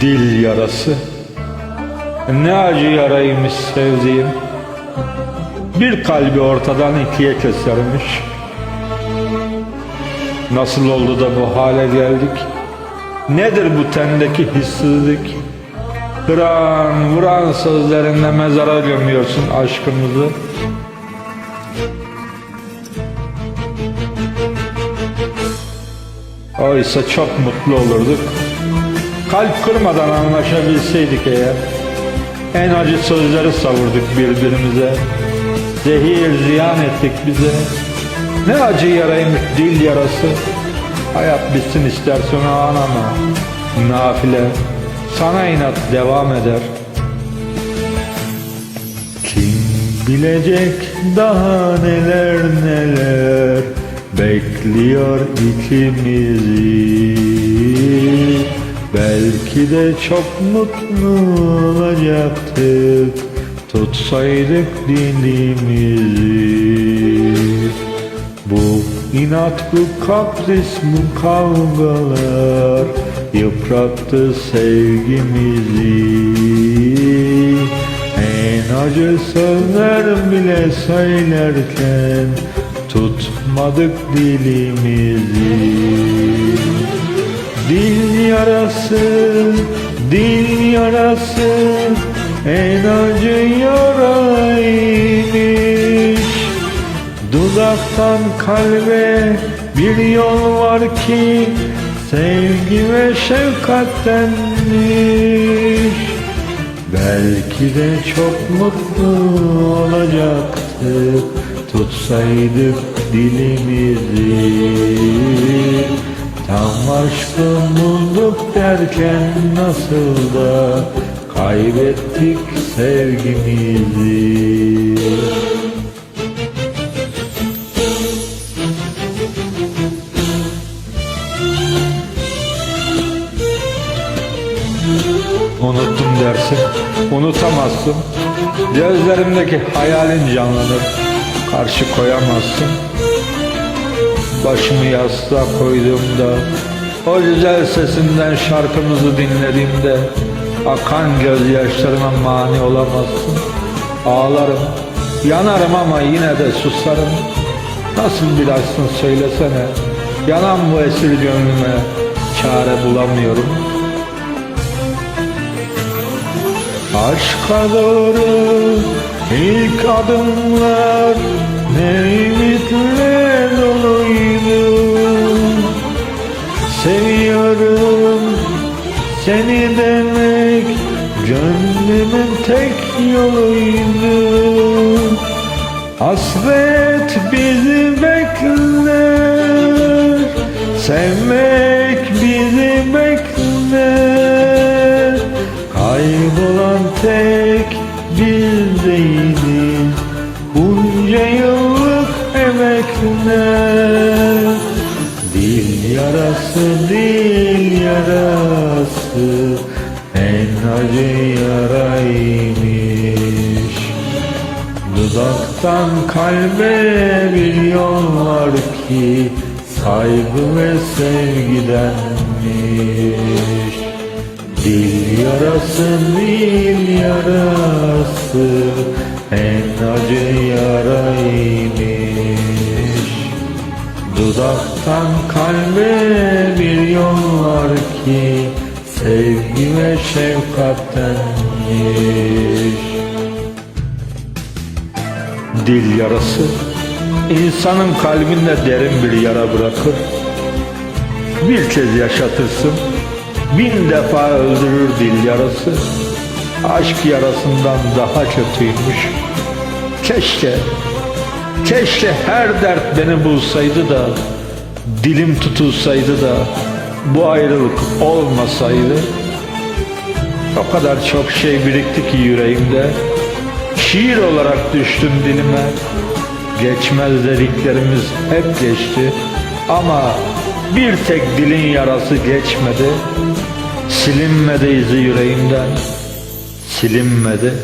Dil yarası. Ne acı yaraymış sevdiğim. Bir kalbi ortadan ikiye kesermiş. Nasıl oldu da bu hale geldik? Nedir bu tendeki hissizlik? Kıran vuran sözlerinle mezara gömüyorsun aşkımızı. Oysa çok mutlu olurduk Kalp kırmadan anlaşabilseydik eğer En acı sözleri savurduk birbirimize. Zehir ziyan ettik bize. Ne acı yaraymış dil yarası. Hayat bitsin istersen anama Nafile sana inat devam eder. Kim bilecek daha neler neler? Bekliyor ikimizi Belki de çok mutlu olacaktık Tutsaydık dilimizi Bu inat bu kapris bu kavgalar Yıprattı sevgimizi. En acı sözler bile söylerken Tutmadık dilimizi Dil yarası, dil yarası En acı yaraymış. Dudaktan kalbe bir yol var ki Sevgi ve şefkattenmiş Belki de çok mutlu olacaktık Tutsaydık dilimizi Tam aşkı bulduk derken nasıl da Kaybettik sevgimizi Unuttum dersin, unutamazsın. Gözlerimdeki hayalin canlanır, karşı koyamazsın. Başımı yastığa koyduğumda, o güzel sesinden şarkımızı dinlediğimde, akan gözyaşlarıma mani olamazsın. Ağlarım, yanarım ama yine de susarım. Nasıl bir aşksın söylesene, yanan bu esir gönlüme çare bulamıyorum. Aşka doğru ilk adımlar ne ümitle Seviyorum seni demek gönlümün tek yoluydu. Hasret bizi bekler Sevmek bizi bekler. Kaybolan tek biz değiliz Bunca yıllık emekler yarası, dil yarası En acı yaraymış. Dudaktan kalbe bir yol var ki Saygı ve sevgidenmiş. Dil yarası, dil yarası En acı yaraymış Dudaktan kalbe bir yol var ki Sevgi ve şefkattenmiş Dil yarası insanın kalbinde derin bir yara bırakır. Bir kez yaşatırsın, bin defa öldürür dil yarası. Aşk yarasından daha kötüymüş. Keşke, keşke her dert beni bulsaydı da, dilim tutulsaydı da, bu ayrılık olmasaydı. O kadar çok şey birikti ki yüreğimde. Şiir olarak düştüm dilime. Geçmez dediklerimiz hep geçti. Ama bir tek dilin yarası geçmedi. Silinmedi izi yüreğimden. Silinmedi.